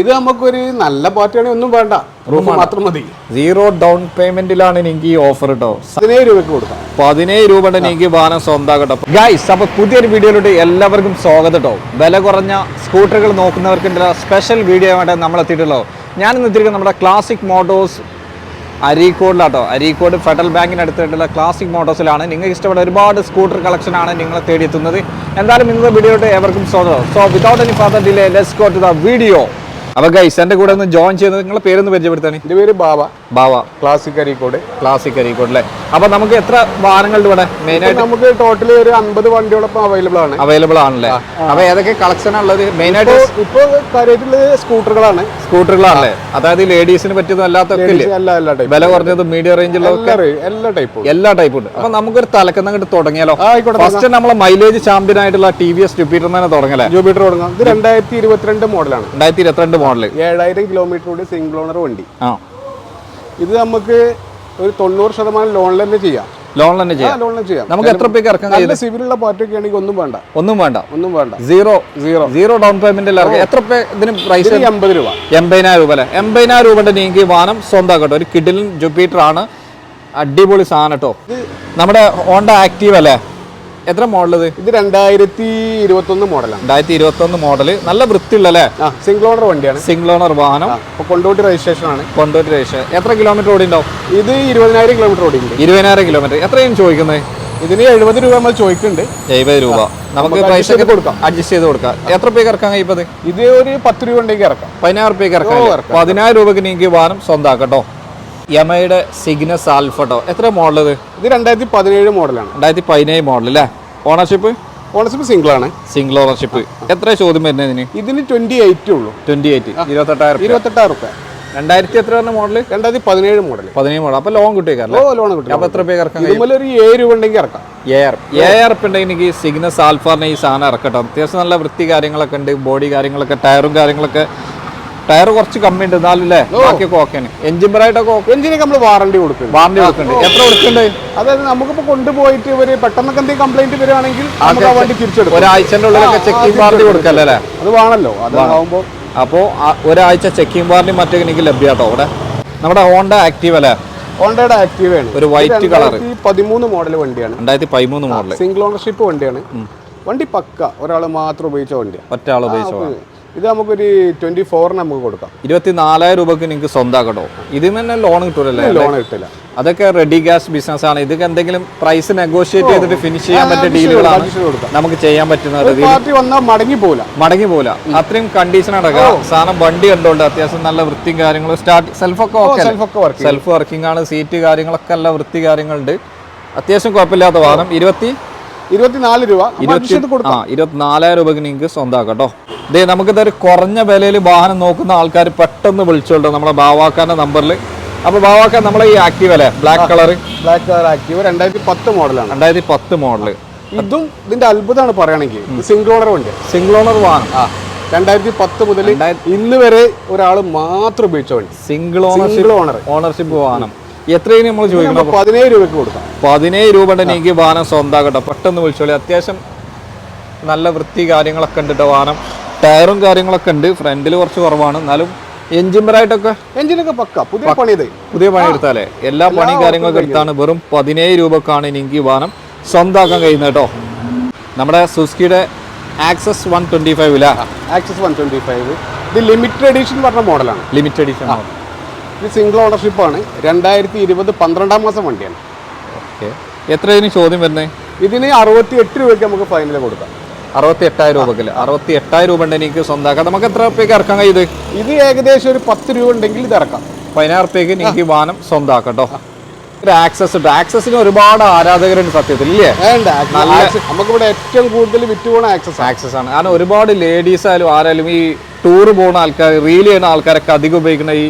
ഇത് നമുക്കൊരു നല്ല പാർട്ടിയാണെങ്കിൽ ഒന്നും വേണ്ട. റൂഫ് മാത്രം മതി. സീറോ ഡൗൺ പേയ്മെന്റിലാണ് എനിക്ക് ഈ ഓഫർ കേട്ടോ പതിനേഴ് രൂപയ്ക്ക് കൊടുക്കാം. പതിനേഴ് രൂപയുടെ എനിക്ക് വാഹനം സ്വന്തമാകട്ടോ ഗൈസ് അപ്പൊ പുതിയൊരു വീഡിയോയിലോട്ട് എല്ലാവർക്കും സ്വാഗതം കേട്ടോ വില കുറഞ്ഞ സ്കൂട്ടറുകൾ നോക്കുന്നവർക്ക് സ്പെഷ്യൽ വീഡിയോ ആയിട്ട് നമ്മൾ എത്തിയിട്ടുള്ളൂ. ഞാൻ ഇന്ന് എത്തിയിരിക്കുന്നത് നമ്മുടെ ക്ലാസിക് മോട്ടോഴ്സ് അരീക്കോടിലാട്ടോ. അരീക്കോട് ഫെഡറൽ ബാങ്കിന് അടുത്തായിട്ടുള്ള ക്ലാസിക് മോട്ടോഴ്സിലാണ് നിങ്ങൾക്ക് ഇഷ്ടപ്പെട്ട ഒരുപാട് സ്കൂട്ടർ കളക്ഷനാണ് നിങ്ങളെ തേടിയെത്തുന്നത്. എന്തായാലും ഇന്നത്തെ വീഡിയോയിട്ട് എവർക്കും സ്വാഗതം. So without any further delay let's go to the video അപ്പോൾ ഗൈസ് എന്റെ കൂടെ ഒന്ന് ജോയിൻ ചെയ്യുന്നത് നിങ്ങളെ പേരൊന്ന് പരിചയപ്പെടുത്താണ് എന്റെ പേര് ബാബ ബാബ ക്ലാസിക് അരീക്കോട്. ക്ലാസിക് അരീക്കോട് അല്ലേ? അപ്പൊ നമുക്ക് എത്ര വാഹനങ്ങളുടെ ഇവിടെ മെയിൻ ആയിട്ട് നമുക്ക് ടോട്ടലി ഒരു അമ്പത് വണ്ടിയോടൊപ്പം അവൈലബിൾ ആണ്. അവൈലബിൾ ആണല്ലേ? അപ്പൊ ഏതൊക്കെ കളക്ഷൻ ഉള്ളത്? മെയിൻ ആയിട്ട് ഇപ്പൊ കാര്യമായിട്ടുള്ളത് സ്കൂട്ടറുകളാണ്. സ്കൂട്ടറുകളാണല്ലേ? അതായത് ലേഡീസിന് പറ്റിയതും അല്ലാത്തൊക്കെ വില കുറഞ്ഞത് മീഡിയം റേഞ്ചിലൊക്കെ എല്ലാ ടൈപ്പും എല്ലാ ടൈപ്പും ഉണ്ട്. അപ്പൊ നമുക്കൊരു തലക്കുന്ന അങ്ങോട്ട് തുടങ്ങിയാലോ? ഫസ്റ്റ് നമ്മളെ മൈലേജ് ചാമ്പ്യൻ ആയിട്ടുള്ള ടി വി എസ് ജൂപ്പിറ്റർ തന്നെ തുടങ്ങലേ ജൂപ്പിറ്റർ തുടങ്ങാം. ഇത് രണ്ടായിരത്തി ഇരുപത്തിരണ്ട് മോഡലാണ് രണ്ടായിരത്തി ഇരുപത്തിരണ്ട് മോഡൽ. ഏഴായിരം കിലോമീറ്റർ കൂടി സിംഗിൾ ഓണർ വണ്ടി. ആ. ഇത് നമുക്ക് ഒരു തൊണ്ണൂറ് ശതമാനം ലോണിൽ തന്നെ ചെയ്യാം. ലോൺ തന്നെ ചെയ്യാം. ലോൺ ചെയ്യാം. നമുക്ക് എത്ര പേക്ക് ഇറക്കാൻ കഴിയും സിവിലുള്ള പാർട്ടിയൊക്കെ ആണെങ്കിൽ ഒന്നും വേണ്ട. ഒന്നും വേണ്ട. ഒന്നും വേണ്ട. സീറോ സീറോ സീറോ ഡൗൺ പേയ്മെന്റിൽ ഇറക്കാം എത്ര പേ ഇതിന് പ്രൈസ് എൺപത് രൂപ. എൺപതിനായിരം രൂപ അല്ലേ? എൺപതിനായിരം രൂപയുടെ നിങ്ങൾക്ക് വാഹനം സ്വന്തമാക്കട്ടോ. ഒരു കിഡിലും ജുപ്പിറ്റർ ആണ്. അടിപൊളി സാധനം കേട്ടോ. നമ്മുടെ ഹോണ്ട ആക്റ്റീവ് അല്ലേ? എത്ര മോഡൽ ഇത് ഇത് രണ്ടായിരത്തി ഇരുപത്തി ഒന്ന് മോഡലാണ്. രണ്ടായിരത്തി ഇരുപത്തി ഒന്ന് മോഡൽ നല്ല വൃത്തിയുള്ള അല്ലേ സിംഗിൾ ഓണർ വണ്ടിയാണ്. സിംഗിൾ ഓണർ വാഹനം. കൊണ്ടോട്ടി രജിസ്ട്രേഷൻ ആണ് കൊണ്ടോട്ടി രജിസ്ട്രേഷൻ. എത്ര കിലോമീറ്റർ ഓടി ഉണ്ടാവും ഇത് ഇരുപതിനായിരം കിലോമീറ്റർ ഓടിയുണ്ട് ഇരുപതിനായിരം കിലോമീറ്റർ എത്രയാണ് ചോദിക്കുന്നത് ഇതിന് എഴുപത് രൂപ നമ്മൾ ചോദിക്കുന്നുണ്ട്. എഴുപത് രൂപ. നമുക്ക് പ്രൈസ് ഒക്കെ കൊടുക്കാം. അഡ്ജസ്റ്റ് ചെയ്ത് കൊടുക്കാം. എത്ര രൂപയ്ക്ക് ഇറക്കാൻ കഴിയപ്പത് ഇത് ഒരു പത്ത് രൂപ ഉണ്ടെങ്കിൽ ഇറക്കാം. പതിനായിരം രൂപയ്ക്ക് ഇറക്കാം? പതിനായിരം രൂപക്ക് നിങ്ങൾക്ക് വാഹനം സ്വന്തമാക്കട്ടോ യമയുടെ സിഗ്നസ് ആൽഫട്ടോ എത്ര മോഡൽ ഇത്? രണ്ടായിരത്തി പതിനേഴ് മോഡലാണ് രണ്ടായിരത്തി പതിനേഴ് മോഡൽ അല്ലേ ഓണർഷിപ്പ് ഓണർഷിപ്പ് സിംഗിൾ ആണ്. സിംഗിൾ ഓണർഷിപ്പ് എത്ര ചോദ്യം വരുന്നത് ഇതിന്? ഇതിന് ട്വന്റി എയ്റ്റ് ഉള്ളൂ. ട്വന്റി എയ്റ്റ് ഇരുപത്തെട്ടായിരം ഇരുപത്തെട്ടായിരം റുപ്യ. രണ്ടായിരത്തി എത്ര പറഞ്ഞ മോഡൽ രണ്ടായിരത്തി പതിനേഴ് മോഡൽ പതിനേഴ് മോഡൽ അപ്പൊ ലോൺ കിട്ടിയേക്കാരല്ലേ ഓ ലോൺ കിട്ടും അപ്പൊ എത്ര പേര് ഇറക്കാം ഇതുപോലെ ഒരു ഏഴ് രൂപ ഉണ്ടെങ്കിൽ ഇറക്കാം. എയർ എയർ ഉണ്ടെങ്കിൽ എനിക്ക് സിഗ്നസ് ആൽഫാറിന് ഈ സാധനം ഇറക്കട്ടോ അത്യാവശ്യം നല്ല വൃത്തി കാര്യങ്ങളൊക്കെ ഉണ്ട്. ബോഡി കാര്യങ്ങളൊക്കെ ടയറും കാര്യങ്ങളൊക്കെ ടയർ കുറച്ച് കമ്മി ഉണ്ട് എന്നാലും അല്ലേ ബാക്കിയൊക്കെ ഓക്കെയാണ് എഞ്ചിൻ പറായിട്ടൊക്കെ ഓക്കെ എഞ്ചിനൊക്കെ നമ്മൾ വാറണ്ടി കൊടുക്കും വാറണ്ടി കൊടുക്കുന്നുണ്ട്. എത്ര കൊടുക്കുന്നുണ്ട്? അതായത് നമുക്കിപ്പോ കൊണ്ടുപോയിട്ട് ഇവർ പെട്ടെന്നൊക്കെ എന്തെങ്കിലും കംപ്ലൈന്റ് വരികയാണെങ്കിൽ നമുക്ക് ആ വണ്ടി തിരിച്ചെടുക്കും. ഒരാഴ്ചന്റെ ഉള്ളിലൊക്കെ ചെക്കിംഗ് വാറണ്ടി കൊടുക്കല്ലേ അല്ലേ? അത് വേണല്ലോ. അതാവുമ്പോ അപ്പോൾ ഒരാഴ്ച ചെക്കിംഗ് വാറണ്ടി മറ്റൊക്കെ എനിക്ക് ലഭ്യമാട്ടോ അവിടെ? നമ്മുടെ ഹോണ്ട ആക്റ്റീവ് അല്ലേ? ഹോണ്ടയുടെ ആക്റ്റീവ് ആണ്. ഒരു വൈറ്റ് കളർ പതിമൂന്ന് മോഡൽ വണ്ടിയാണ്. രണ്ടായിരത്തി പതിമൂന്ന് മോഡൽ സിംഗിൾ ഓണർഷിപ്പ് വണ്ടിയാണ്. വണ്ടി പക്ക. ഒരാൾ മാത്രം ഉപയോഗിച്ച വണ്ടിയാണ് ഒറ്റ ആൾ ഉപയോഗിച്ചോ ഇത് നമുക്കൊരു ട്വന്റി ഫോറിന് നമുക്ക് കൊടുക്കാം. ഇരുപത്തി നാലായിരം രൂപക്ക് നിങ്ങൾക്ക് സ്വന്തമാക്കട്ടോ ഇതിന് തന്നെ ലോൺ കിട്ടൂലല്ലേ? ലോൺ കിട്ടില്ല. അതൊക്കെ റെഡി ഗ്യാസ് ബിസിനസ് ആണ്. ഇതൊക്കെ എന്തെങ്കിലും പ്രൈസ് നെഗോഷിയേറ്റ് ചെയ്തിട്ട് ഫിനിഷ് ചെയ്യാൻ പറ്റിയ ഡീലുകളാണ് നമുക്ക് ചെയ്യാൻ പറ്റുന്ന പാർട്ടി വന്നാൽ മടങ്ങി പോല മടങ്ങി പോല അത്രയും കണ്ടീഷൻ അടക്കാം സാധനം വണ്ടി കണ്ടോണ്ട് അത്യാവശ്യം നല്ല വൃത്തിയും കാര്യങ്ങളും സ്റ്റാർട്ട് സെൽഫൊക്കെ സെൽഫ് വർക്കിംഗ് ആണ് സീറ്റ് കാര്യങ്ങളൊക്കെ നല്ല വൃത്തി കാര്യങ്ങളുണ്ട്. അത്യാവശ്യം കുഴപ്പമില്ലാത്ത വാഹനം. ഇരുപത്തി ഇരുപത്തിനാല് രൂപ. ഇരുപത്തിനാലായിരം രൂപക്ക് നിങ്ങൾക്ക് സ്വന്തമാക്കാം കേട്ടോ. ഇതേ നമുക്കിതൊരു കുറഞ്ഞ വിലയിൽ വാഹനം നോക്കുന്ന ആൾക്കാർ പെട്ടെന്ന് വിളിച്ചോളൂ നമ്മുടെ ബാവാക്കാന്റെ നമ്പറിൽ അപ്പൊ ബാവാക്കാൻ നമ്മളെ ഈ ആക്റ്റീവ് അല്ലേ? Black colour black colour Activa രണ്ടായിരത്തി പത്ത് മോഡലാണ്. രണ്ടായിരത്തി പത്ത് മോഡൽ ഇതും ഇതിന്റെ അത്ഭുതമാണ് പറയുകയാണെങ്കിൽ സിംഗിൾ ഓണർ ഉണ്ട് സിംഗിൾ ഓണർ വാഹനം. രണ്ടായിരത്തി പത്ത് മുതൽ ഇന്ന് വരെ ഒരാൾ മാത്രം ഉപയോഗിച്ച വണ്ടി. Single single ownership owner ownership വാഹനം. എത്രയും നമ്മൾ ചോദിക്കണം. പതിനേഴ് രൂപയ്ക്ക് കൊടുക്കാം. പതിനേഴ് രൂപയുടെ എനിക്ക് വാഹനം സ്വന്തമാക്കട്ടെ. പെട്ടെന്ന് വിളിച്ചോളി. അത്യാവശ്യം നല്ല വൃത്തി കാര്യങ്ങളൊക്കെ ഉണ്ട് കേട്ടോ വാഹനം. ടയറും കാര്യങ്ങളൊക്കെ ഉണ്ട്. ഫ്രണ്ടിൽ കുറച്ച് കുറവാണ്. എന്നാലും എഞ്ചിൻ പരായിട്ടൊക്കെ എഞ്ചിനൊക്കെ പക്ക. പുതിയ പണി പുതിയ പണി എടുത്താലേ. എല്ലാ പണിയും കാര്യങ്ങളൊക്കെ എടുത്താണ്. വെറും പതിനേഴ് രൂപക്കാണ് എനിക്ക് വാഹനം സ്വന്തമാക്കാൻ കഴിയുന്നത് കേട്ടോ നമ്മുടെ സുസ്കിയുടെ ആക്സസ് വൺ ട്വന്റി ഫൈവിലാ ആക്സസ് വൺ ട്വന്റി ഫൈവ്. ഇത് ലിമിറ്റഡ് എഡിഷൻ പറഞ്ഞ മോഡലാണ്. ലിമിറ്റഡ് എഡിഷൻ ഇത് സിംഗിൾ ഓണർഷിപ്പ് ആണ്. രണ്ടായിരത്തി ഇരുപത് പന്ത്രണ്ടാം മാസം വണ്ടിയാണ്. ഓക്കെ. എത്ര ഇതിന് ചോദ്യം വരുന്നത് ഇതിന് അറുപത്തി എട്ട് രൂപയ്ക്ക് നമുക്ക് ഫൈനൽ കൊടുക്കാം. അറുപത്തി എട്ടായിരം രൂപക്കല്ലേ അറുപത്തി എട്ടായിരം രൂപ ഉണ്ട് എനിക്ക് സ്വന്തമാക്കാം. നമുക്ക് എത്ര റുപ്യക്ക് ഇറക്കാൻ കഴിയും ഇത്? ഏകദേശം ഒരു പത്ത് രൂപ ഉണ്ടെങ്കിൽ ഇത് ഇറക്കാം. പതിനായിരം റുപ്യക്ക് എനിക്ക് വാഹനം സ്വന്തമാക്കാം കേട്ടോ ഒരു ആക്സസ് ഉണ്ട് ആക്സസിന് ഒരുപാട് ആരാധകരുണ്ട് സത്യത്തിൽ ഇല്ലേ? നമുക്കിവിടെ ഏറ്റവും കൂടുതൽ വിറ്റ് പോകുന്ന ആക്സസ് ആക്സസ് ആണ്. കാരണം ഒരുപാട് ലേഡീസ് ആയാലും ആരായാലും ഈ ടൂർ പോകുന്ന ആൾക്കാർ റീൽ ചെയ്യുന്ന ആൾക്കാരൊക്കെ അധികം ഉപയോഗിക്കുന്ന ഈ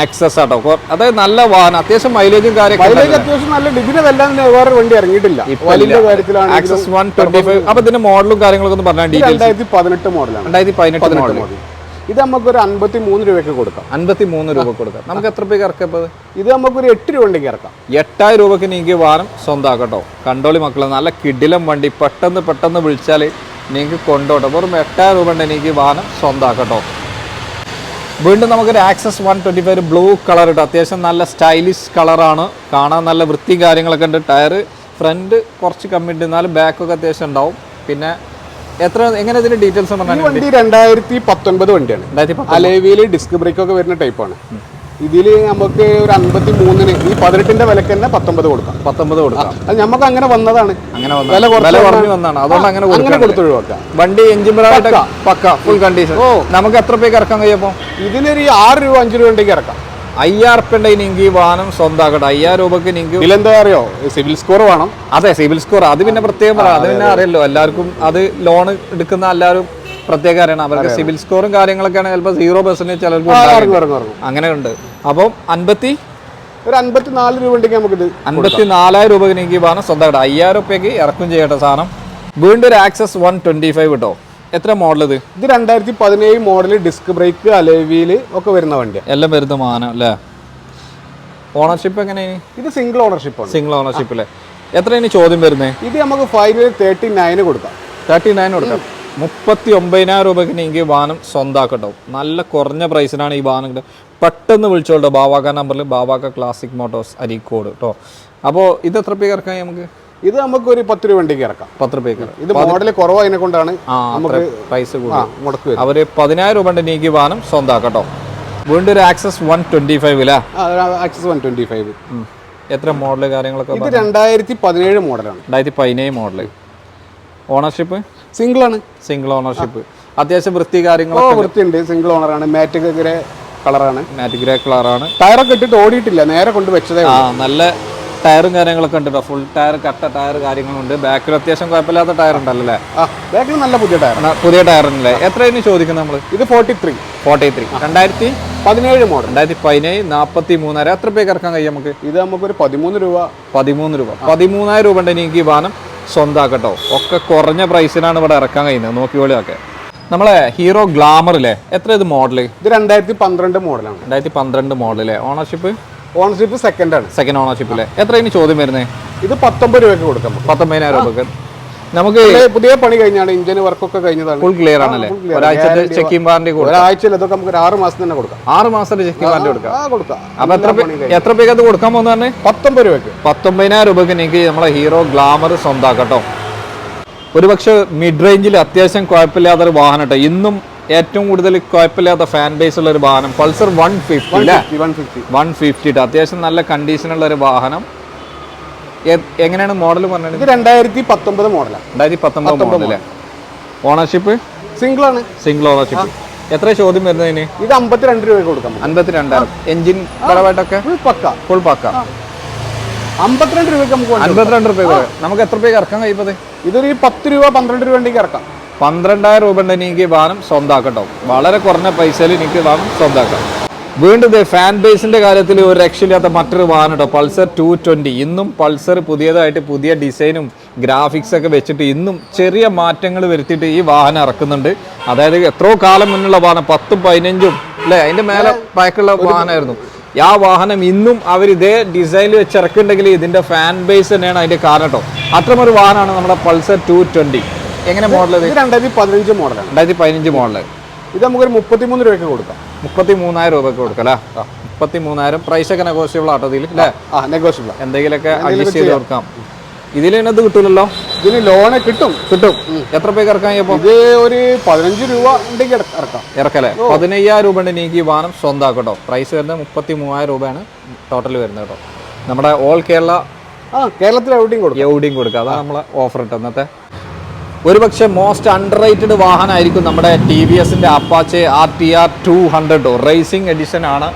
ആക്സസ് ആട്ടോ. അതായത് നല്ല വാഹനം. അത്യാവശ്യം മൈലേജും അത്യാവശ്യം നല്ല ഇതിനെല്ലാം വേറെ വണ്ടി ഇറങ്ങിയിട്ടില്ല. വലിയ കാര്യത്തിലാണ് ആക്സസ് വൺ ട്വന്റി ഫൈവ് അപ്പൊ ഇതിന്റെ മോഡലും കാര്യങ്ങളൊക്കെ ഒന്ന് പറഞ്ഞാൽ ഡീറ്റെയിൽസ് രണ്ടായിരത്തി പതിനെട്ട് മോഡലാണ് രണ്ടായിരത്തി പതിനെട്ട് മോഡൽ ഇത് ഇത് നമുക്കൊരു അൻപത്തി മൂന്ന് രൂപയ്ക്ക് കൊടുക്കാം. അൻപത്തി മൂന്ന് രൂപ കൊടുക്കാം. നമുക്ക് എത്ര രൂപയ്ക്ക് ഇറക്കപ്പത് ഇത് നമുക്കൊരു എട്ട് രൂപ ഉണ്ടെങ്കിൽ ഇറക്കാം. എട്ടായിരം രൂപയ്ക്ക് നിങ്ങൾക്ക് വാഹനം സ്വന്തമാക്കട്ടോ. കണ്ടോളി മക്കളെ നല്ല കിടിലം വണ്ടി. പെട്ടെന്ന് പെട്ടെന്ന് വിളിച്ചാൽ നിങ്ങൾക്ക് കൊണ്ടോട്ടോ. വെറും എട്ടായിരം രൂപ ഉണ്ടെങ്കിൽ എനിക്ക് വാഹനം സ്വന്തമാക്കട്ടോ. വീണ്ടും നമുക്കൊരു Access one twenty five blue colour ഇട്ട് അത്യാവശ്യം നല്ല സ്റ്റൈലിഷ് കളറാണ്. കാണാൻ നല്ല വൃത്തി കാര്യങ്ങളൊക്കെ ഉണ്ട്. ടയർ ഫ്രണ്ട് കുറച്ച് കമ്മി ഉണ്ട്. എന്നാലും ബാക്കൊക്കെ അത്യാവശ്യം ഉണ്ടാവും. പിന്നെ എത്ര എങ്ങനെ ഇതിന്റെ ഡീറ്റെയിൽസ് പറഞ്ഞാൽ വണ്ടി രണ്ടായിരത്തി പത്തൊൻപത് വണ്ടിയാണ്. അലേവിയിൽ ഡിസ്ക് ബ്രേക്ക് ഒക്കെ വരുന്ന ടൈപ്പാണ് ഇതിൽ നമുക്ക് ഒരു അൻപത്തി മൂന്നിന് ഈ പതിനെട്ടിന്റെ വിലക്ക് തന്നെ പത്തൊമ്പത് കൊടുക്കാം. പത്തൊമ്പത് കൊടുക്കാം. അത് നമുക്ക് അങ്ങനെ വന്നതാണ്. അങ്ങനെ വന്ന വില കുറച്ച് വില കുറഞ്ഞു വന്നാൽ- വന്നാണ്. അതുകൊണ്ട് അങ്ങനെ അങ്ങനെ കൊടുത്തു ഒഴിവാക്കാം. വണ്ടി എഞ്ചിൻ പക്ക. ഫുൾ കണ്ടീഷൻ ഓ. നമുക്ക് എത്ര പേക്ക് ഇറക്കാൻ കഴിയപ്പോ ഇതിനൊരു ആറ് രൂപ അഞ്ച് രൂപ ഉണ്ടെങ്കിൽ ഇറക്കാം. അയ്യായിരം ഉറുപ്പ്യ നിങ്ങൾക്ക് വാഹനം സ്വന്തമാക്കട്ടെ. അയ്യായിരം രൂപക്ക് നിങ്ങൾക്ക് ഇതിലെന്താ അറിയോ? സിവിൽ സ്കോർ വേണം. അതെ സിവിൽ സ്കോർ. അത് പിന്നെ പ്രത്യേകം പറയാം. അത് പിന്നെ അറിയല്ലോ എല്ലാവർക്കും അത് ലോൺ എടുക്കുന്ന എല്ലാവരും പ്രത്യേക അറിയണം. അവർക്ക് സിവിൽ സ്കോറും കാര്യങ്ങളൊക്കെയാണ് ചിലപ്പോൾ സീറോ പെർസെന്റേജ് ചിലർക്ക് അങ്ങനെ ഉണ്ട് അപ്പം അൻപത്തി ഒരു അൻപത്തി നാല് രൂപ ഉണ്ടെങ്കിൽ നമുക്കിത് അൻപത്തിനാലായിരം രൂപയ്ക്ക് നിങ്ങൾക്ക് ഈ വാഹനം സ്വന്തമായിട്ട് അയ്യായിരം റുപ്യക്ക് ഇറക്കും ചെയ്യട്ടെ സാധനം. വീണ്ടും ഒരു ആക്സസ് വൺ ട്വന്റി ഫൈവ് കിട്ടോ. എത്ര മോഡൽ ഇത്? ഇത് രണ്ടായിരത്തി പതിനേഴ് മോഡൽ ഡിസ്ക് ബ്രേക്ക് അലേവിയിൽ ഒക്കെ വരുന്ന വണ്ടിയാണ് എല്ലാം വരുന്ന വാഹനം അല്ലേ? ഓണർഷിപ്പ് എങ്ങനെയാണ് ഇത് സിംഗിൾ ഓണർഷിപ്പ് സിംഗിൾ ഓണർഷിപ്പ് അല്ലേ? എത്രയാണ് ചോദ്യം വരുന്നത് ഇത് നമുക്ക് ഫൈനൽ തേർട്ടി നയന് കൊടുക്കാം. തേർട്ടി നയൻ കൊടുക്കാം. മുപ്പത്തി ഒമ്പതിനായിരം രൂപയ്ക്ക് എനിക്ക് വാഹനം സ്വന്തമാക്കട്ടോ നല്ല കുറഞ്ഞ പ്രൈസിനാണ് ഈ വാഹനം പെട്ടെന്ന് വിളിച്ചോളൂ ബാവാക്ക നമ്പറിൽ ബാവാക്ക ക്ലാസിക് മോട്ടോഴ്സ് അരീക്കോട് കേട്ടോ അപ്പോൾ ഇത് എത്ര പേർക്കായി നമുക്ക്? ഇത് നമുക്ക് ഒരു പത്ത് രൂപ വണ്ടിക്ക് ഇറക്കാം. പത്ത് രൂപയ്ക്ക്. ഇത് മോഡൽ കുറവായതിനെ കൊണ്ടാണ് നമുക്ക് പ്രൈസ് മുടക്കുക അവർ പതിനായിരം രൂപ നീക്കി വാഹനം സ്വന്തമാക്കട്ടോ. വീണ്ടും ഒരു Access one twenty five Access one twenty five. എത്ര മോഡൽ കാര്യങ്ങളൊക്കെ ഇത് രണ്ടായിരത്തി പതിനേഴ് മോഡലാണ്. രണ്ടായിരത്തി പതിനേഴ് മോഡൽ ഓണർഷിപ്പ്? സിംഗിൾ ആണ് സിംഗിൾ ഓണർഷിപ്പ്. അത്യാവശ്യം വൃത്തി കാര്യങ്ങളോ വൃത്തി ഉണ്ട്. സിംഗിൾ ഓണറാണ്. മാറ്റ് ഗ്രേ കളറാണ്. മാറ്റ് ഗ്രേ കളറാണ്. ടയറൊക്കെ ഇട്ടിട്ട് ഓടിയിട്ടില്ല. നേരെ കൊണ്ട് വെച്ചതേ. നല്ല ടയറും കാര്യങ്ങളൊക്കെ ഉണ്ട് ഫുൾ ടയർ കട്ട ടയർ കാര്യങ്ങളുണ്ട്. ബാക്കിൽ അത്യാവശ്യം കുഴപ്പമില്ലാത്ത ടയർ ഉണ്ടല്ലേ അല്ലേ? ബാക്കിൽ നല്ല പുതിയ ടയർ പുതിയ ടയർ ഉണ്ടല്ലേ? എത്രയായിരുന്നു ചോദിക്കുന്നത് നമ്മൾ ഇത് ഫോർട്ടി ത്രീ ഫോർട്ടി ത്രീ രണ്ടായിരത്തി പതിനേഴ് മോഡൽ രണ്ടായിരത്തി പതിനേഴ് നാൽപ്പത്തി മൂന്നര എത്ര പേക്ക് ഇറക്കാൻ കഴിയും നമുക്ക്? ഇത് നമുക്കൊരു പതിമൂന്ന് രൂപ. പതിമൂന്ന് രൂപ. പതിമൂന്നായിരം രൂപ ഉണ്ട് എനിക്ക് ഈ വാഹനം സ്വന്തമാക്കട്ടോ ഒക്കെ കുറഞ്ഞ പ്രൈസിനാണ് ഇവിടെ ഇറക്കാൻ കഴിയുന്നത്. നോക്കിയോളിയൊക്കെ നമ്മളെ ഹീറോ ഗ്ലാമറിലെ എത്ര ഇത് മോഡൽ ഇത് രണ്ടായിരത്തി പന്ത്രണ്ട് മോഡലാണ് രണ്ടായിരത്തി പന്ത്രണ്ട് മോഡലല്ലേ ഓണർഷിപ്പ് ഓണർഷിപ്പ് സെക്കൻഡ് ആണ്. സെക്കൻഡ് ഓണർഷിപ്പില്ലേ എത്ര ഇനി ചോദ്യം വരുന്നത് ഇത് പത്തൊമ്പത് രൂപയ്ക്ക് കൊടുക്കാം നമുക്ക്. പത്തൊമ്പതിനായിരം രൂപക്ക് നമുക്ക് പുതിയ പണി കഴിഞ്ഞാണ് ഇഞ്ചിന് വർക്കൊക്കെ കഴിഞ്ഞതാണ്. ഫുൾ ക്ലിയർ ആണല്ലേ? full clear. ഒരാഴ്ചത്തെ Guarantee ചെക്കിംഗ് വാറണ്ടി കൊടുക്കാം. ഒരാഴ്ചയിൽ ഇതൊക്കെ നമുക്ക് ഒരു ആറ് മാസം തന്നെ കൊടുക്കാം. ആറ് മാസത്തെ ചെക്കിംഗ് വാറണ്ടി കൊടുക്കാം. ആ കൊടുക്കാം. അപ്പൊ എത്ര പേ- എത്ര പേക്ക് അത് കൊടുക്കാൻ പോകുന്ന പറഞ്ഞേ? പത്തൊമ്പത് രൂപയ്ക്ക്. പത്തൊമ്പതിനായിരം രൂപയ്ക്ക് നിങ്ങൾക്ക് നമ്മളെ ഹീറോ ഗ്ലാമർ സ്വന്താക്കട്ടോ ഒരുപക്ഷെ മിഡ് റേഞ്ചിൽ അത്യാവശ്യം കുഴപ്പമില്ലാത്തൊരു വാഹനം കേട്ടോ. ഇന്നും ഏറ്റവും കൂടുതൽ കുഴപ്പമില്ലാത്ത ഫാൻ ബേസ് ഉള്ള ഒരു വാഹനം. Pulsar one fifty one fifty അത്യാവശ്യം നല്ല കണ്ടീഷനുള്ള ഒരു വാഹനം. എങ്ങനെയാണ് മോഡൽ പറഞ്ഞത്? രണ്ടായിരത്തി പത്തൊമ്പത് മോഡലാണ് രണ്ടായിരത്തി പത്തൊമ്പത് മോഡൽ അല്ലേ ഓണർഷിപ്പ് സിംഗിൾ ആണ്. സിംഗിൾ ഓണർഷിപ്പ് എത്ര ചോദ്യം വരുന്നതിന് ഇത് അമ്പത്തിരണ്ട് രൂപ കൊടുക്കാം നമുക്ക്. അൻപത്തി രണ്ടായിരം എഞ്ചിൻ പരമായിട്ടൊക്കെ ഫുൾ പക്ക. ഫുൾ പാക്ക. അമ്പത്തിരണ്ട് രൂപയ്ക്ക് നമുക്ക് വണ്ടി രൂപ നമുക്ക് എത്ര രൂപയ്ക്ക് ഇറക്കാൻ കഴിയുന്നത് ഇതൊരു പത്ത് രൂപ പന്ത്രണ്ട് രൂപ ഉണ്ടെങ്കിൽ ഇറക്കാം. പന്ത്രണ്ടായിരം രൂപ ഉണ്ട് എനിക്ക് വാഹനം സ്വന്താക്കട്ടോ വളരെ കുറഞ്ഞ പൈസയിൽ എനിക്ക് വാഹനം സ്വന്താക്കാം വീണ്ടും ഫാൻ ബേസിന്റെ കാര്യത്തിൽ ഒരു രക്ഷയില്ലാത്ത മറ്റൊരു വാഹനം കേട്ടോ പൾസർ ടു ട്വന്റി ഇന്നും പൾസർ പുതിയതായിട്ട് പുതിയ ഡിസൈനും ഗ്രാഫിക്സ് ഒക്കെ വെച്ചിട്ട് ഇന്നും ചെറിയ മാറ്റങ്ങൾ വരുത്തിയിട്ട് ഈ വാഹനം ഇറക്കുന്നുണ്ട്. അതായത് എത്രയോ കാലം മുന്നുള്ള വാഹനം പത്തും പതിനഞ്ചും അല്ലേ? അതിന്റെ മേലെ പഴക്കുള്ള വാഹനമായിരുന്നു. ആ വാഹനം ഇന്നും അവർ ഇതേ ഡിസൈനിൽ വെച്ച് ഇറക്കുന്നുണ്ടെങ്കിൽ ഇതിന്റെ ഫാൻ ബേസ് തന്നെയാണ് അതിന്റെ കാരണം കേട്ടോ അത്തരമൊരു വാഹനമാണ് നമ്മുടെ പൾസർ ടു ട്വന്റി എങ്ങനെ മോഡൽ രണ്ടായിരത്തി പതിനഞ്ച് മോഡലാണ് രണ്ടായിരത്തി പതിനഞ്ച് മോഡൽ ഇത് നമുക്കൊരു മുപ്പത്തിമൂന്ന് രൂപയ്ക്ക് കൊടുക്കാം. മുപ്പത്തി മൂന്നായിരം രൂപയ്ക്ക് കൊടുക്കാം അല്ലേ? മുപ്പത്തി മൂന്നായിരം പ്രൈസ് ഒക്കെ നെഗോഷ്യബിൾ ആട്ടോ ഇതിൽ അല്ലേ? നെഗോഷ്യബിൾ എന്തെങ്കിലുമൊക്കെ അഡ്ജസ്റ്റ് ചെയ്ത് കൊടുക്കാം. ഇതിൽ ഇത് കിട്ടില്ലല്ലോ ഇതിന് ലോണ് കിട്ടും. കിട്ടും. എത്ര പേക്ക് ഇറക്കാൻ ഇത് ഒരു പതിനഞ്ച് രൂപ ഉണ്ടെങ്കിൽ ഇറ- ഇറക്കാം. ഇറക്കല്ലേ പതിനയ്യായിരം രൂപ ഉണ്ട് എനിക്ക് ഈ വാഹനം സ്വന്തമാക്കട്ടോ പ്രൈസ് വരുന്നത് മുപ്പത്തി മൂവായിരം രൂപയാണ് ടോട്ടൽ വരുന്നത് കേട്ടോ. നമ്മുടെ ഓൾ കേരള ആ കേരളത്തിൽ എവിടെയും കൊടുക്കാം. എവിടെയും കൊടുക്കാം. അതാണ് നമ്മളെ ഓഫർ ഇട്ട് ഇന്നത്തെ ഒരുപക്ഷെ മോസ്റ്റ് അണ്ടർ റേറ്റഡ് വാഹനമായിരിക്കും നമ്മുടെ ടി വി എസിന്റെ Apache R T R two hundred racing edition ആണ്.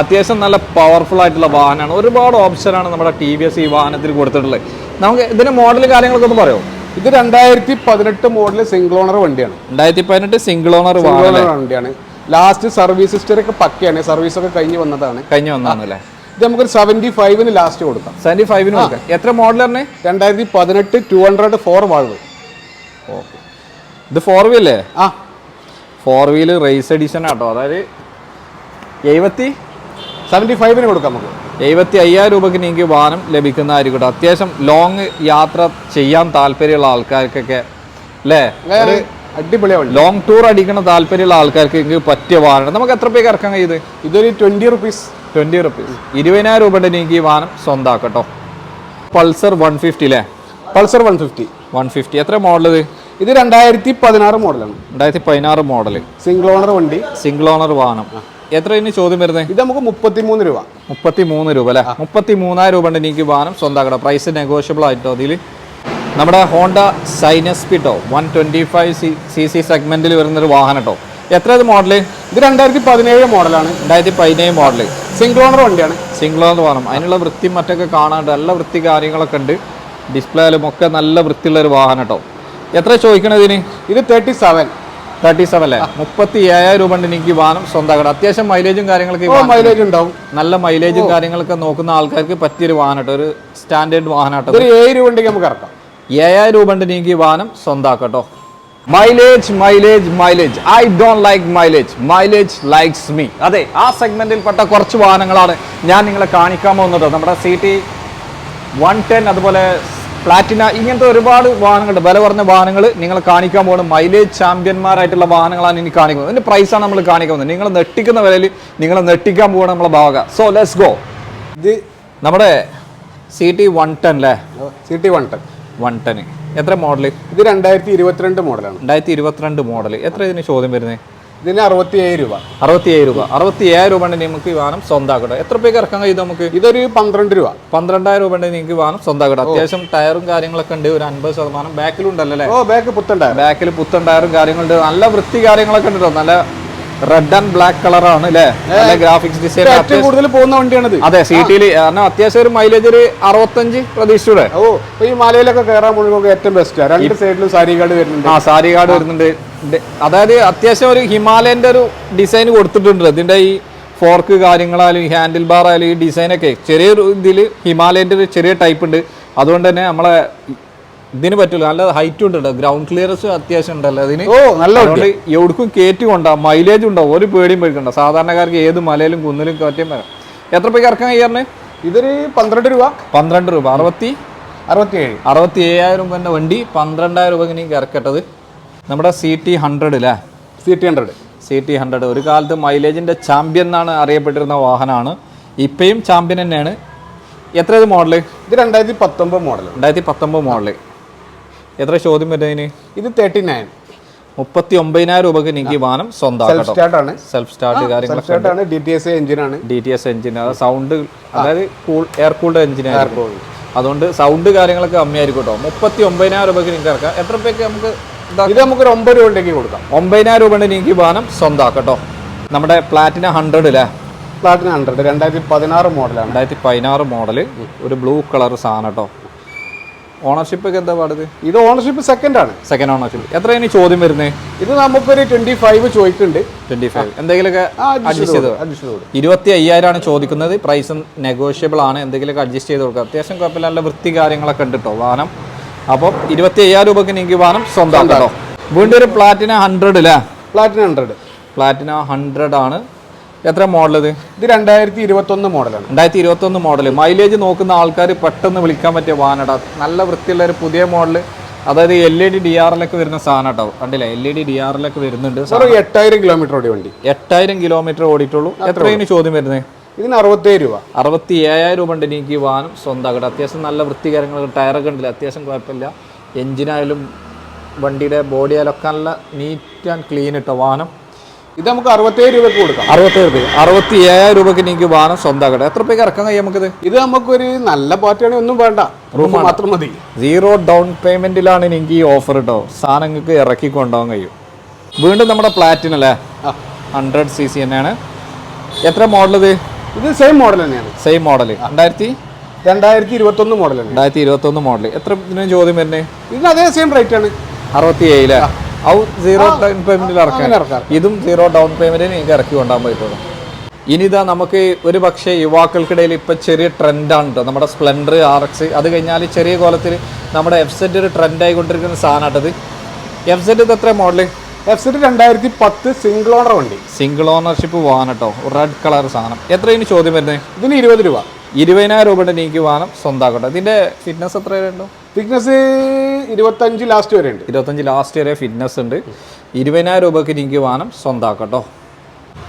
അത്യാവശ്യം നല്ല പവർഫുൾ ആയിട്ടുള്ള വാഹനമാണ്. ഒരുപാട് ഓപ്ഷനാണ് നമ്മുടെ ടി വി എസ് ഈ വാഹനത്തിൽ കൊടുത്തിട്ടുള്ളത്. നമുക്ക് ഇതിന്റെ മോഡൽ കാര്യങ്ങളൊക്കെ ഒന്ന് പറയുമോ ഇത് രണ്ടായിരത്തി പതിനെട്ട് മോഡൽ സിംഗിൾ ഓണർ വണ്ടിയാണ്. രണ്ടായിരത്തി പതിനെട്ട് സിംഗിൾ ഓണർ വണ്ടിയാണ്. ലാസ്റ്റ് സർവീസ് ഹിസ്റ്ററി ഒക്കെ പക്കയാണ്. സർവീസ് ഒക്കെ കഴിഞ്ഞ് വന്നതാണ്. കഴിഞ്ഞ് വന്നതാണ് അല്ലേ ഇത് നമുക്കൊരു സെവന്റി ഫൈവിന് ലാസ്റ്റ് കൊടുക്കാം. സെവന്റി ഫൈവിന് കൊടുക്കാം. എത്ര മോഡൽ തന്നെ രണ്ടായിരത്തി പതിനെട്ട് two hundred four valve okay ഇത് ഫോർ വീലേ ആ. ഫോർ വീൽ റേസ് എഡിഷൻ ആട്ടോ. അതായത് എഴുപത്തി സെവന്റി ഫൈവിന് കൊടുക്കാം നമുക്ക്. എഴുപത്തി അയ്യായിരം രൂപയ്ക്ക് നിങ്ങൾക്ക് വാഹനം ലഭിക്കുന്നതായിരിക്കും കേട്ടോ. അത്യാവശ്യം ലോങ് യാത്ര ചെയ്യാൻ താല്പര്യമുള്ള ആൾക്കാർക്കൊക്കെ അല്ലേ? ഒരു അടിപൊളിയാ ലോങ് ടൂർ അടിക്കുന്ന താല്പര്യമുള്ള ആൾക്കാർക്ക് എനിക്ക് പറ്റിയ വാഹനം നമുക്ക് എത്ര പേക്ക് ഇറക്കാൻ കഴിയത് ഇതൊരു ട്വന്റി റുപ്പീസ് ട്വന്റി റുപ്പീസ് ഇരുപതിനായിരം രൂപ എനിക്ക് ഈ വാഹനം സ്വന്തമാക്കട്ടോ പൾസർ വൺ ഫിഫ്റ്റി അല്ലേ? Pulsar one fifty one fifty എത്ര മോഡൽ ഇത്? ഇത് രണ്ടായിരത്തി പതിനാറ് മോഡലാണ്. രണ്ടായിരത്തി പതിനാറ് മോഡൽ. സിംഗിൾ ഓണർ വണ്ടി. സിംഗിൾ ഓണർ വാഹനം. എത്ര ഇനി ചോദ്യം വരുന്നത് ഇത് നമുക്ക് മുപ്പത്തിമൂന്ന് രൂപ. മുപ്പത്തി മൂന്ന് രൂപ അല്ലേ? മുപ്പത്തി മൂന്നായിരം രൂപ ഉണ്ട് എനിക്ക് വാഹനം സ്വന്തമാക്കണം. പ്രൈസ് നെഗോഷ്യബിൾ ആയിട്ടോ അതിൽ നമ്മുടെ ഹോണ്ട സൈനസ് പിട്ടോ one twenty five C C C സെഗ്മെന്റിൽ വരുന്നൊരു വാഹനം കേട്ടോ എത്ര ഇത് മോഡൽ ഇത് രണ്ടായിരത്തി പതിനേഴ് മോഡലാണ്. രണ്ടായിരത്തി പതിനേഴ് മോഡൽ സിംഗിൾ ഓണർ വണ്ടിയാണ്. സിംഗിൾ ഓണർ വാഹനം. അതിനുള്ള വൃത്തി മറ്റൊക്കെ കാണാണ്ട് നല്ല വൃത്തി കാര്യങ്ങളൊക്കെ ഉണ്ട്. ഡിസ്പ്ലേയിലും ഒക്കെ നല്ല വൃത്തിയുള്ള ഒരു വാഹനം കേട്ടോ എത്ര ചോദിക്കണത് ഇതിന് ഇത് തേർട്ടി സെവൻ തേർട്ടി സെവൻ അല്ലേ? മുപ്പത്തി ഏഴായിരം രൂപ ഉണ്ട് എനിക്ക് വാഹനം സ്വന്തമാക്കണം. അത്യാവശ്യം മൈലേജും കാര്യങ്ങളൊക്കെ മൈലേജ് ഉണ്ടാവും. നല്ല മൈലേജും കാര്യങ്ങളൊക്കെ നോക്കുന്ന ആൾക്കാർക്ക് പറ്റിയൊരു വാഹനം കേട്ടോ. ഒരു സ്റ്റാൻഡേർഡ് വാഹനം കേട്ടോ ഇതൊരു ഏഴ് രൂപ ഉണ്ടെങ്കിൽ നമുക്ക് ഇറക്കാം. ഏഴായിരം രൂപ ഉണ്ട് എനിക്ക് ഈ വാഹനം സ്വന്തമാക്കട്ടോ. Mileage mileage mileage I don't like mileage mileage likes me അതെ ആ സെഗ്മെന്റിൽപ്പെട്ട കുറച്ച് വാഹനങ്ങളാണ് ഞാൻ നിങ്ങളെ കാണിക്കാൻ പോകുന്നത്. നമ്മുടെ സി ടി വൺ ടെൻ അതുപോലെ പ്ലാറ്റിന ഇങ്ങനത്തെ ഒരുപാട് വാഹനങ്ങളുണ്ട്. വില കുറഞ്ഞ വാഹനങ്ങൾ നിങ്ങൾ കാണിക്കാൻ പോകുന്നത്. മൈലേജ് ചാമ്പ്യന്മാരായിട്ടുള്ള വാഹനങ്ങളാണ് ഇനി കാണിക്കുന്നത്. അതിന്റെ പ്രൈസാണ് നമ്മൾ കാണിക്കുന്നത് നിങ്ങൾ നെട്ടിക്കുന്ന വിലയിൽ നിങ്ങൾ നെട്ടിക്കാൻ പോകുന്ന നമ്മളെ ഭാഗ. സോ ലെറ്റ്സ് ഗോ ഇത് നമ്മുടെ സി ടി വൺ ടെൻ അല്ലേ C T one ten one ten എത്ര മോഡൽ ഇത് രണ്ടായിരത്തി ഇരുപത്തിരണ്ട് മോഡലാണ് രണ്ടായിരത്തി ഇരുപത്തിരണ്ട് മോഡൽ എത്ര ഇതിന് ചോദ്യം വരുന്നത് ഇതിന് അറുപത്തിയേഴ് രൂപ. അറുപത്തി ഏഴ് രൂപ. അറുപത്തി ഏഴ് രൂപ ഉണ്ടെങ്കിൽ നമുക്ക് വാഹനം സ്വന്തമാക്കട്ടെ. എത്ര പേക്ക് ഇറക്കാൻ കഴിയും നമുക്ക്? ഇതൊരു പന്ത്രണ്ട് രൂപ. പന്ത്രണ്ടായിരം രൂപ ഉണ്ടെങ്കിൽ നിങ്ങൾക്ക് വാഹനം സ്വന്തമാക്കട്ടെ. അത്യാവശ്യം ടയറും കാര്യങ്ങളൊക്കെ ഉണ്ട്. ഒരു അൻപത് ശതമാനം ബാക്കിലുണ്ടല്ലോ അല്ലേ? ഓ ബാക്ക് പുത്തണ്ടായിരുന്നു ബാക്കിൽ പുത്തൻ ടയറും കാര്യങ്ങളുണ്ട്. നല്ല വൃത്തി കാര്യങ്ങളൊക്കെ ഉണ്ടല്ലോ നല്ല റെഡ് ആൻഡ് ബ്ലാക്ക് കളറാണ് അല്ലേ നല്ല ഗ്രാഫിക്സ് ഡിസൈൻ ഏറ്റവും കൂടുതൽ പോകുന്ന വണ്ടിയാണിത്. അതെ സിറ്റിയിൽ കാരണം അത്യാവശ്യം ഒരു മൈലേജ് ഒരു അറുപത്തഞ്ച് പ്രതീക്ഷിച്ചൂടെ? ഓ ഈ മലയിലൊക്കെ കയറാൻ പോകുമ്പോൾ ഏറ്റവും ബെസ്റ്റ് രണ്ട് സൈഡിലും സാരി കാർഡ് വരുന്നുണ്ട്. ആ സാരി കാർഡ് വരുന്നുണ്ട്. അതായത് അത്യാവശ്യം ഒരു ഹിമാലയന്റെ ഒരു ഡിസൈൻ കൊടുത്തിട്ടുണ്ട്. ഇതിന്റെ ഈ ഫോർക്ക് കാര്യങ്ങളായാലും ഈ ഹാൻഡിൽ ബാർ ആയാലും ഈ ഡിസൈനൊക്കെ ചെറിയൊരു ഇതിൽ ഹിമാലയന്റെ ഒരു ചെറിയ ടൈപ്പ് ഉണ്ട്. അതുകൊണ്ട് തന്നെ നമ്മളെ ഇതിന് പറ്റില്ല നല്ല ഹൈറ്റ് ഉണ്ട് ഗ്രൗണ്ട് ക്ലിയറൻസ് അത്യാവശ്യം ഉണ്ടല്ലോ അതിന്. ഓ നല്ല എവിടേക്കും കയറ്റി കൊണ്ടാ മൈലേജ് ഉണ്ടാവും. ഒരു പേടിയും പേടിക്കണ്ട. സാധാരണക്കാർക്ക് ഏത് മലയിലും കുന്നിലും കയറ്റിയും വരാം. എത്ര പേക്ക് ഇറക്കാൻ കഴിയാറിന്? ഇതൊരു പന്ത്രണ്ട് രൂപ. പന്ത്രണ്ട് രൂപ. അറുപത്തി? അറുപത്തി ഏഴ് അറുപത്തി ഏഴായിരം രൂപേന്റെ വണ്ടി. പന്ത്രണ്ടായിരം രൂപ ഇങ്ങനെ ഇറക്കട്ടത് നമ്മുടെ സി ടി ഹൺഡ്രഡ് അല്ലേ C T hundred C T hundred ഒരു കാലത്ത് മൈലേജിന്റെ ചാമ്പ്യൻ എന്നാണ് അറിയപ്പെട്ടിരുന്ന വാഹനമാണ്. ഇപ്പോഴും ചാമ്പ്യൻ തന്നെയാണ്. എത്ര ഇത് മോഡൽ ഇത് രണ്ടായിരത്തി പത്തൊമ്പത് മോഡൽ രണ്ടായിരത്തി പത്തൊമ്പത് മോഡൽ എത്ര ചോദ്യം വരുന്നതിന് ഇത് തേർട്ടി നയൻ മുപ്പത്തി ഒമ്പതിനായിരം രൂപക്ക് എനിക്ക് വാഹനം സെൽഫ് സ്റ്റാർട്ട് ആണ്. സെൽഫ് സ്റ്റാർട്ട് കാര്യങ്ങളൊക്കെ ഡി ടി എസ് എഞ്ചിൻ ആണ്. D T S engine sound അതായത് കൂൾ എയർ കൂൾഡ് എഞ്ചിൻ അതുകൊണ്ട് സൗണ്ട് കാര്യങ്ങളൊക്കെ കമ്മിയായിരിക്കും കേട്ടോ. മുപ്പത്തി ഒമ്പതിനായിരം രൂപയ്ക്ക് നിങ്ങൾക്ക് ഇറക്കാം. എത്ര രൂപയ്ക്ക് നമുക്ക് ഇത് നമുക്ക് ഒരു ഒമ്പത് രൂപയ്ക്ക് കൊടുക്കാം. ഒമ്പതിനായിരം രൂപ ഈ വാഹനം സ്വന്തമാക്കട്ടോ നമ്മുടെ പ്ലാറ്റിന ഹൺഡ്രഡ് അല്ലേ പ്ലാറ്റിന ഹൺഡ്രഡ് രണ്ടായിരത്തി പതിനാറ് മോഡലാണ് രണ്ടായിരത്തി പതിനാറ് മോഡൽ ഒരു ബ്ലൂ കളർ സാധനം കേട്ടോ. ഓണർഷിപ്പ് ഒക്കെ എന്താ പാടത് ഇത്? ഓണർഷിപ്പ് സെക്കൻഡ് ആണ്. സെക്കൻഡ് ഓണർഷിപ്പ് എത്ര ഇനി ചോദ്യം വരുന്നത് ഇത് നമുക്കൊരു ട്വന്റി ഫൈവ് ചോദിക്കുന്നുണ്ട്. ട്വന്റി ഫൈവ് എന്തെങ്കിലുമൊക്കെ അഡ്ജസ്റ്റ് ചെയ്ത് ഇരുപത്തി അയ്യായിരം ആണ് ചോദിക്കുന്നത്. പ്രൈസ് നെഗോഷ്യബിൾ ആണ്. എന്തെങ്കിലുമൊക്കെ അഡ്ജസ്റ്റ് ചെയ്ത് കൊടുക്കുക അത്യാവശ്യം കുഴപ്പമില്ല. നല്ല വൃത്തി കാര്യങ്ങളൊക്കെ ഉണ്ട് കേട്ടോ വാഹനം. അപ്പം ഇരുപത്തി അയ്യായിരം രൂപക്ക് നിങ്ങൾക്ക് വാഹനം സ്വന്തം കേട്ടോ വീണ്ടും ഒരു പ്ലാറ്റിന ഹൺഡ്രഡ് അല്ലേ പ്ലാറ്റിന ഹൺഡ്രഡ് പ്ലാറ്റിന ഹൺഡ്രഡ് ആണ്. എത്ര മോഡൽ ഇത്? ഇത് രണ്ടായിരത്തി ഇരുപത്തി ഒന്ന് മോഡലാണ്. രണ്ടായിരത്തി ഇരുപത്തൊന്ന് മോഡൽ മൈലേജ് നോക്കുന്ന ആൾക്കാർ പെട്ടെന്ന് വിളിക്കാൻ പറ്റിയ വാനട നല്ല വൃത്തിയുള്ള ഒരു പുതിയ മോഡൽ അതായത് L E D D R എല്ലൊക്കെ വരുന്ന സാധനം കേട്ടോ കണ്ടില്ലേ? L E D D R എല്ലൊക്കെ വരുന്നുണ്ട് എട്ടായിരം കിലോമീറ്റർ ഓടി വണ്ടി. എട്ടായിരം കിലോമീറ്റർ ഓടിയിട്ടുള്ളൂ. എത്രയാണ് ചോദ്യം വരുന്നത് ഇതിന് അറുപത്തേഴ് രൂപ. അറുപത്തി ഏഴായിരം രൂപ ഉണ്ട് എനിക്ക് ഈ വാഹനം സ്വന്തമാക്കട്ടെ. അത്യാവശ്യം നല്ല വൃത്തി കാര്യങ്ങൾ ടയറൊക്കെ ഉണ്ടല്ലോ. അത്യാവശ്യം കുഴപ്പമില്ല. എഞ്ചിനായാലും വണ്ടിയുടെ ബോഡി ആയാലും ഒക്കെ നല്ല നീറ്റ് ആൻഡ് ക്ലീൻ ഇട്ടോ വാഹനം. ഇത് നമുക്ക് അറുപത്തേഴ് രൂപയ്ക്ക് കൊടുക്കാം. അറുപത്തേഴ് രൂപ അറുപത്തി ഏഴായിരം രൂപയ്ക്ക് നിങ്ങൾക്ക് വാഹനം സ്വന്തമാക്കട്ടെ. എത്ര രൂപയ്ക്ക് ഇറക്കാൻ കഴിയും നമുക്കിത് ഇത്? നമുക്കൊരു നല്ല പാർട്ടിയാണെങ്കിൽ ഒന്നും വേണ്ട. റൂഫ് മാത്രം മതി. സീറോ ഡൗൺ പേയ്മെന്റിലാണ് എനിക്ക് ഈ ഓഫർ കേട്ടോ സാധനം നിങ്ങൾക്ക് ഇറക്കി കൊണ്ടുപോകാൻ കഴിയും. വീണ്ടും നമ്മുടെ ആ. ഹൺഡ്രഡ് സി സി തന്നെയാണ്. എത്ര മോഡൽ ഇത്? ഇത് സെയിം മോഡൽ തന്നെയാണ്. സെയിം മോഡൽ രണ്ടായിരത്തി? രണ്ടായിരത്തി ഇരുപത്തി ഒന്ന് മോഡലാണ് രണ്ടായിരത്തി ഇരുപത്തൊന്ന് മോഡൽ എത്ര ഇതിന് ചോദ്യം വരുന്നത്? ഇതിന് അതേ സെയിം റേറ്റ് ആണ്. അറുപത്തി ഏഴിലെ ഔ സീറോ ഡൗൺ പേയ്മെന്റിൽ ഇറക്കാം. ഇതും സീറോ ഡൗൺ പേയ്മെന്റിന് നിങ്ങൾക്ക് ഇറക്കി കൊണ്ടാൻ പറ്റുള്ളൂ. ഇനി ഇതാ നമുക്ക് ഒരു പക്ഷേ യുവാക്കൾക്കിടയിൽ ഇപ്പൊ ചെറിയ ട്രെൻഡാണ് കേട്ടോ നമ്മുടെ സ്പ്ലെൻഡർ ആർ എക്സ് അത് കഴിഞ്ഞാൽ ചെറിയ കോലത്തിൽ നമ്മുടെ എഫ് സെറ്റ് ഒരു ട്രെൻഡ് ആയിക്കൊണ്ടിരിക്കുന്ന സാധനമാട്ടത് എഫ് സെറ്റ് ഇത് എത്ര മോഡൽ? എഫ് സെറ്റ് രണ്ടായിരത്തി പത്ത് സിംഗിൾ ഓണർ വണ്ടി. സിംഗിൾ ഓണർഷിപ്പ് വാഹനം കേട്ടോ റെഡ് കളർ സാധനം. എത്ര ഇനി ചോദ്യം വരുന്നത് ഇതിന് ഇരുപത് രൂപ. ഇരുപതിനായിരം രൂപയുടെ എനിക്ക് വാഹനം സ്വന്തമാക്കട്ടെ ഇതിന്റെ ഫിറ്റ്നസ് എത്ര ഉണ്ടോ തിക്നെസ് ഇരുപത്തഞ്ച് ലാസ്റ്റ് വരെ ഉണ്ട്. ഇരുപത്തഞ്ച് ലാസ്റ്റ് വരെ ഫിറ്റ്നസ് ഉണ്ട്. ഇരുപതിനായിരം രൂപയ്ക്ക് എനിക്ക് വാഹനം സ്വന്താക്കട്ടോ.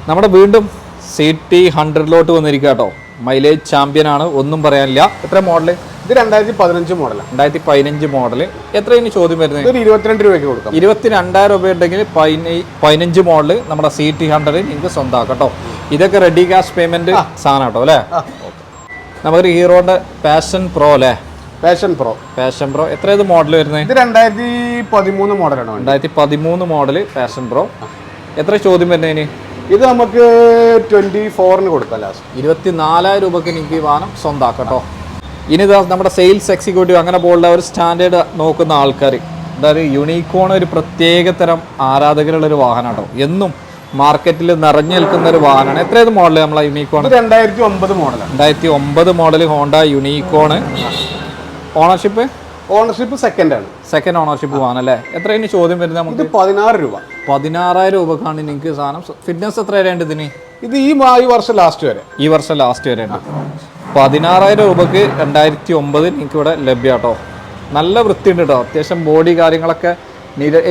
നമ്മുടെ വീണ്ടും സി ടി ഹൺഡ്രഡിലോട്ട് വന്നിരിക്കുക കേട്ടോ. മൈലേജ് ചാമ്പ്യൻ ആണ് ഒന്നും പറയാനില്ല. എത്ര മോഡൽ ഇത് രണ്ടായിരത്തി പതിനഞ്ച് മോഡലാണ് രണ്ടായിരത്തി പതിനഞ്ച് മോഡൽ എത്ര ഇനി ചോദ്യം വരുന്നത്? ഇരുപത്തിരണ്ട് രൂപയ്ക്ക് കൊടുക്കാം. ഇരുപത്തി രണ്ടായിരം രൂപ ഉണ്ടെങ്കിൽ പതിനൈ- പതിനഞ്ച് മോഡൽ നമ്മുടെ സി ടി ഹൺഡ്രഡ് നിങ്ങൾക്ക് സ്വന്തമാക്കട്ടോ കേട്ടോ ഇതൊക്കെ റെഡി ക്യാഷ് പേയ്മെന്റ് സാധനം കേട്ടോ അല്ലേ? നമുക്കൊരു ഹീറോന്റെ പാഷൻ പ്രോ അല്ലേ? പാഷൻ പ്രോ പാഷൻ പ്രോ എത്ര ഇത് മോഡൽ വരുന്നത് ഇത് രണ്ടായിരത്തി പതിമൂന്ന് മോഡലാണ് രണ്ടായിരത്തി പതിമൂന്ന് മോഡൽ പാഷൻ പ്രോ എത്ര ചോദ്യം വരുന്നതിന് ഇത് നമുക്ക് ട്വന്റി ഫോറിന് കൊടുക്കാം ലാസ്റ്റ് ഇരുപത്തി നാലായിരം രൂപയ്ക്ക് എനിക്ക് ഈ വാഹനം സ്വന്തമാക്കാം കേട്ടോ ഇനി ഇതാ നമ്മുടെ സെയിൽസ് എക്സിക്യൂട്ടീവ് അങ്ങനെ പോലുള്ള ഒരു സ്റ്റാൻഡേർഡ് നോക്കുന്ന ആൾക്കാർ അതായത് യുണീക്കോൺ ഒരു പ്രത്യേക തരം ആരാധകരുള്ള ഒരു വാഹനം കേട്ടോ എന്നും മാർക്കറ്റിൽ നിറഞ്ഞു നിൽക്കുന്ന ഒരു വാഹനമാണ്. എത്ര ഇത് മോഡൽ നമ്മളെ യുണീക്കോൺ രണ്ടായിരത്തി ഒമ്പത് മോഡൽ രണ്ടായിരത്തി ഒമ്പത് model Honda Unicorn ownership ownership second ആണ്. സെക്കൻഡ് ഓണർഷിപ്പ് പോകാൻ അല്ലേ എത്ര ഇനി ചോദ്യം വരുന്നത് നമുക്ക്? പതിനാറ് രൂപ. പതിനാറായിരം രൂപക്കാണ് നിങ്ങൾക്ക് സാധനം. ഫിറ്റ്നസ് എത്ര വരേണ്ടത് ഇതിന്? ഇത് ഈ ഈ വർഷം ലാസ്റ്റ് വരെ. ഈ വർഷം ലാസ്റ്റ് വരെ ഉണ്ട്. പതിനാറായിരം രൂപക്ക് രണ്ടായിരത്തി ഒമ്പത് നിങ്ങൾക്ക് ഇവിടെ ലഭ്യ കേട്ടോ നല്ല വൃത്തിയുണ്ട് കേട്ടോ അത്യാവശ്യം ബോഡി കാര്യങ്ങളൊക്കെ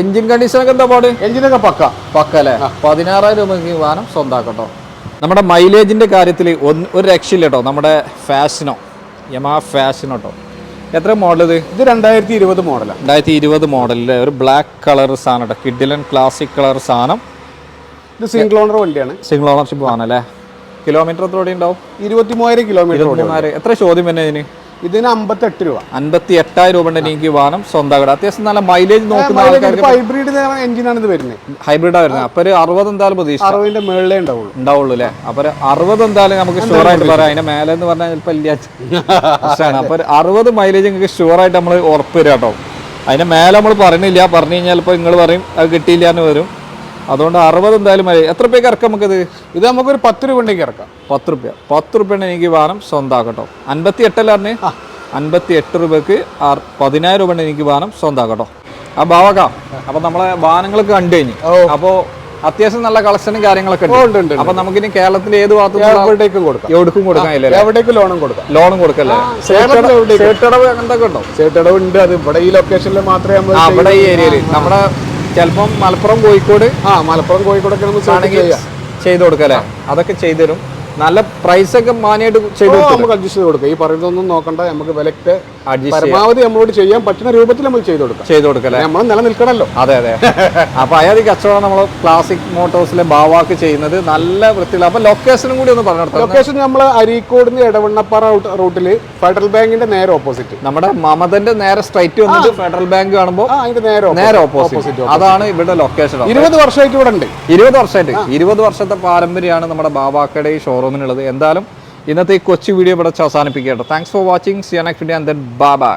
എഞ്ചിൻ കണ്ടീഷനൊക്കെ എന്താ പാട്? എഞ്ചിനൊക്കെ പക്ക. പക്ക അല്ലേ? പതിനാറായിരം രൂപയ്ക്ക് വാഹനം സ്വന്തമാക്കട്ടോ നമ്മുടെ മൈലേജിന്റെ കാര്യത്തിൽ ഒന്ന് ഒരു രക്ഷയില്ല കേട്ടോ നമ്മുടെ ഫാഷനോ യമാ ഫാഷനോ കേട്ടോ എത്ര മോഡൽ ഇത്? ഇത് രണ്ടായിരത്തി ഇരുപത് മോഡലാണ് രണ്ടായിരത്തി ഇരുപത് മോഡലിലെ ഒരു ബ്ലാക്ക് കളർ സാധനം കിഡിലൻ ക്ലാസിക് കളർ സാധനം. ഇത് സിംഗിൾ ഓണർ വണ്ടിയാണ്. സിംഗിൾ ഓണർഷിപ്പ് ആണല്ലേ കിലോമീറ്റർ എത്ര ഓടി ഉണ്ടാവും ഇരുപത്തി മൂവായിരം കിലോമീറ്റർ എത്ര ചോദ്യം പിന്നെ ഇതിന്? ഇതിന് അമ്പത്തെട്ട് രൂപ. അമ്പത്തി എട്ടായിരം രൂപ ഉണ്ട് എനിക്ക് വാഹനം കട. അത്യാവശ്യം നല്ല മൈലേജ് നോക്കുന്ന ആൾക്കാർക്ക് ഹൈബ്രിഡ് എഞ്ചിനാണ് ഇത് വരുന്നത് ഹൈബ്രിഡാണ് വരുന്നത്. അപ്പൊ ഒരു അറുപത് എന്തായാലും പ്രതീക്ഷ. അറുപതിന്റെ മേളിലേ ഉണ്ടാവുള്ളൂ. ഉണ്ടാവുള്ളൂ അല്ലേ? അപ്പൊ അറുപത് എന്തായാലും നമുക്ക് ഷുവർ ആയിട്ട് പറയാം. അതിന്റെ മേലെ എന്ന് പറഞ്ഞാൽ ചിലപ്പോൾ ഇല്ല പ്രശ്നമാണ്. അപ്പൊ അറുപത് മൈലേജ് നിങ്ങൾക്ക് ഷുവർ ആയിട്ട് നമ്മൾ ഉറപ്പ് വരാം കേട്ടോ അതിന്റെ മേലെ നമ്മൾ പറഞ്ഞില്ല പറഞ്ഞു കഴിഞ്ഞാൽ ഇപ്പൊ നിങ്ങൾ പറയും അത് കിട്ടിയില്ല എന്ന് വരും. അതുകൊണ്ട് അറുപത് എന്തായാലും മതി. എത്ര രൂപയ്ക്ക് ഇറക്കാം നമുക്കത്? ഇത് നമുക്കൊരു പത്ത് രൂപ ഉണ്ടെങ്കിൽ ഇറക്കാം. പത്ത് രൂപ. പത്ത് റുപ്യ എനിക്ക് വാഹനം സ്വന്തമാക്കട്ടോ. അൻപത്തി എട്ടല്ല പറഞ്ഞ്? അൻപത്തി എട്ട് രൂപയ്ക്ക് പതിനായിരം രൂപ എനിക്ക് വാഹനം സ്വന്തമാക്കട്ടോ. ആ ഭാവക അപ്പം നമ്മളെ വാഹനങ്ങളൊക്കെ കണ്ടു കഴിഞ്ഞു. അപ്പോൾ അത്യാവശ്യം നല്ല കളക്ഷനും കാര്യങ്ങളൊക്കെ ഉണ്ട്. ഉണ്ട് നമുക്ക് ഇനി നമുക്കിനി കേരളത്തിന്റെ ഏത് ഭാഗത്തും എവിടേക്കും കൊടുക്കാം. എവിടേക്കും കൊടുക്കാം ഇല്ല എവിടേക്കും ലോണും കൊടുക്കാം. ലോണും കൊടുക്കല്ലേ ചേട്ടടവ് അങ്ങനത്തെ ഉണ്ടോ? ചേട്ടടവ് ഉണ്ട്. അത് ഇവിടെ ഈ ലൊക്കേഷനിൽ മാത്രമേ നമ്മൾ ആ അവിടെ ഈ ഏരിയയിൽ നമ്മുടെ ചിലപ്പം മലപ്പുറം കോഴിക്കോട് ആ മലപ്പുറം കോഴിക്കോടൊക്കെ നമുക്ക് ചെയ്ത് കൊടുക്കാം അതൊക്കെ ചെയ്തു തരും. നല്ല പ്രൈസൊക്കെ മാനിയായിട്ട് ചെയ്ത് നമുക്ക് അഡ്ജസ്റ്റ് ചെയ്ത് കൊടുക്കാം. ഈ പറയുന്നതൊന്നും നോക്കണ്ട. നമുക്ക് വിലക്ക് പരമാവധി നമ്മളോട് ചെയ്യാൻ പറ്റുന്ന രൂപത്തിൽ നമ്മൾ ചെയ്തു കൊടുക്കാം. ചെയ്തു കൊടുക്കല്ലേ? നമ്മൾ നിലനിൽക്കണമല്ലോ അതെ അതെ. അപ്പൊ അയാൾ കച്ചവടം നമ്മൾ ക്ലാസിക് മോട്ടോഴ്സിലെ ബാവാക്ക് ചെയ്യുന്നത് നല്ല വൃത്തിയുള്ള അപ്പൊ ലൊക്കേഷനും കൂടി ഒന്ന് പറഞ്ഞു ലൊക്കേഷൻ നമ്മൾ അരീക്കോട് എടവണ്ണപ്പാറ റൂട്ടിൽ ഫെഡറൽ ബാങ്കിന്റെ നേരെ ഓപ്പോസിറ്റ് നമ്മുടെ മമതന്റെ നേരെ സ്ട്രൈറ്റ് വന്നിട്ട് ഫെഡറൽ ബാങ്ക് കാണുമ്പോൾ അതിന്റെ നേരെ നേരെ ഓപ്പോസിറ്റ് അതാണ് ഇവിടെ ലൊക്കേഷൻ ഇരുപത് വർഷമായിട്ട് ഇവിടെ ഉണ്ട്. ഇരുപത് വർഷമായിട്ട്. ഇരുപത് വർഷത്തെ പാരമ്പര്യമാണ് നമ്മുടെ ബാബാക്കയുടെ ഈ ഷോറൂമിനുള്ളത് എന്തായാലും ഇന്നത്തെ ഈ കൊച്ചു വീഡിയോ ഇവിടെ അവസാനിപ്പിക്കട്ടെ താങ്ക്സ് ഫോർ വാച്ചിങ് സിയാനക് വീഡിയോ ആൻഡ് ദെൻ ബാബാ